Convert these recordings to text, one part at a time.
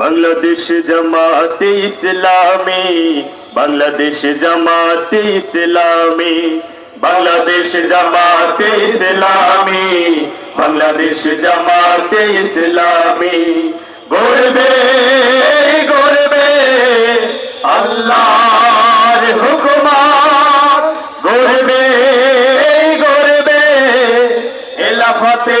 বাংলাদেশ জামাতে ইসলামী, বাংলাদেশ জামাতে ইসলামী, বাংলাদেশ জামাতে ইসলামী, বাংলাদেশ জামাতে ইসলামী। গড়বে গড়বে আল্লাহর হুকুমা গড়বে গড়বে এলাফাতে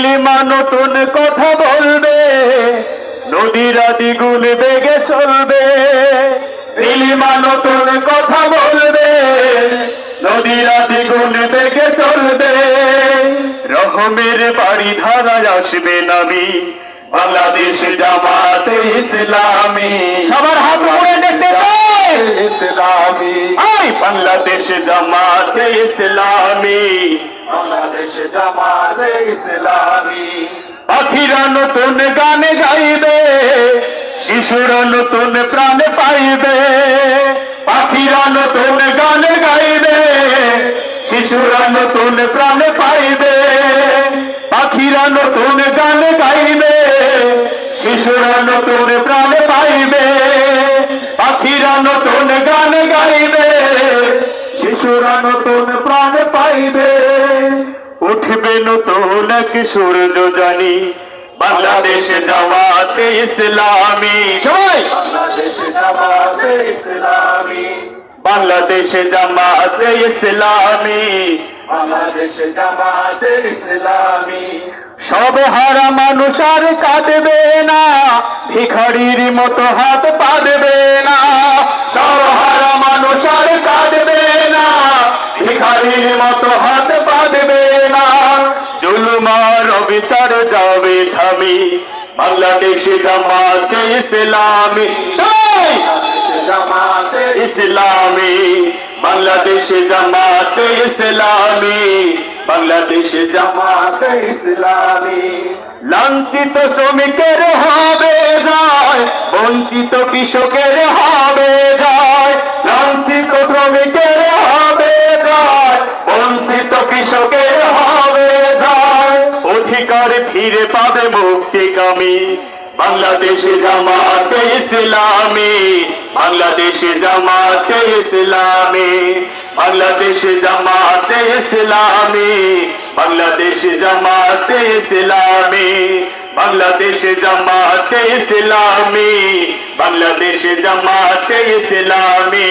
নীলিমা নতুন কথা বলবে নদীরা দ্বিগুণ বেগে চলবে। নীলিমা নতুন কথা বলবে নদীরা দ্বিগুণ বেগে চলবে। রহমের বাড়ি ধারায় আসবে নামি বাংলাদেশ জামাতে ইসলামী। সবার হাত উপরে দেখতে ইসলামী। বাংলাদেশ জামাতে ইসলামী। বাংলাদেশ জামাতে ইসলামী। পাখিরা নতুন গান গাইবে, শিশুরা নতুন প্রাণ পাইবে। পাখিরা নতুন গান গাইবে, শিশুরা নতুন প্রাণ পাইবে। পাখিরা নতুন গান গাইবে, শিশুরা নতুন প্রাণ পাইবে। পাখিরা নতুন এক সূর্য জানি? বাংলাদেশ জামাতে ইসলামী। সবাই! বাংলাদেশ জামাতে ইসলামী। বাংলাদেশ জামাতে ইসলামী। বাংলাদেশ জামাতে ইসলামী। সব হারা মানুষ আর কাঁদবে না ভিখারির মতো হাত পাদবে না। সব হারা মানুষ আর কাঁদবে না ভিখারির মতো হাত পাদবে না। জুলমার বিচার যাবে থামি। বাংলাদেশ জামাতে ইসলামী। জামাতে ইসলামী। বাংলাদেশে জামাতে ইসলামী। বাংলাদেশে জামাতে ইসলামী। লাঞ্ছিত শ্রমিকের হবে যায়, বঞ্চিত কৃষকের হবে যায়। লাঞ্ছিত শ্রমিকের ফিরে পাবে মুক্তি কামি। বাংলাদেশ জামাতে ইসলামী, বাংলাদেশ জামাতে ইসলামী, বাংলাদেশে জামাতে ইসলামী, বাংলাদেশ জামাতে ইসলামী, বাংলাদেশ জামাতে ইসলামী, বাংলাদেশ জামাতে ইসলামী।